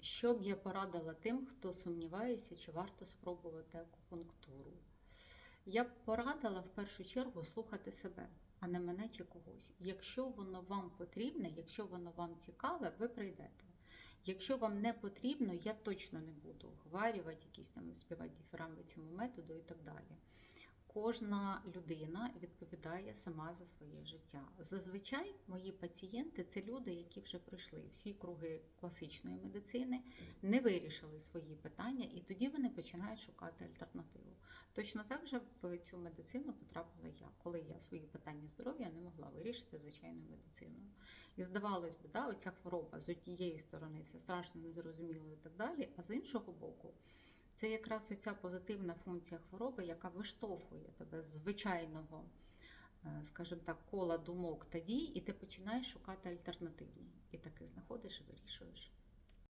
Що б я порадила тим, хто сумнівається, чи варто спробувати акупунктуру? Я б порадила в першу чергу слухати себе, а не мене чи когось. Якщо воно вам потрібне, якщо воно вам цікаве, ви прийдете. Якщо вам не потрібно, я точно не буду вговарювати, якісь там співати діфірамби цьому методу і так далі. Кожна людина відповідає сама за своє життя. Зазвичай мої пацієнти це люди, які вже пройшли всі круги класичної медицини, не вирішили свої питання, і тоді вони починають шукати альтернативу. Точно так же в цю медицину потрапила я, коли я свої питання здоров'я не могла вирішити звичайною медициною. І здавалось би, да, оця хвороба з однієї сторони це страшно незрозуміло і так далі, а з іншого боку. Це якраз оця позитивна функція хвороби, яка виштовхує тебе з звичайного, е, скажімо так, кола думок та дій, і ти починаєш шукати альтернативні. І таки знаходиш і вирішуєш.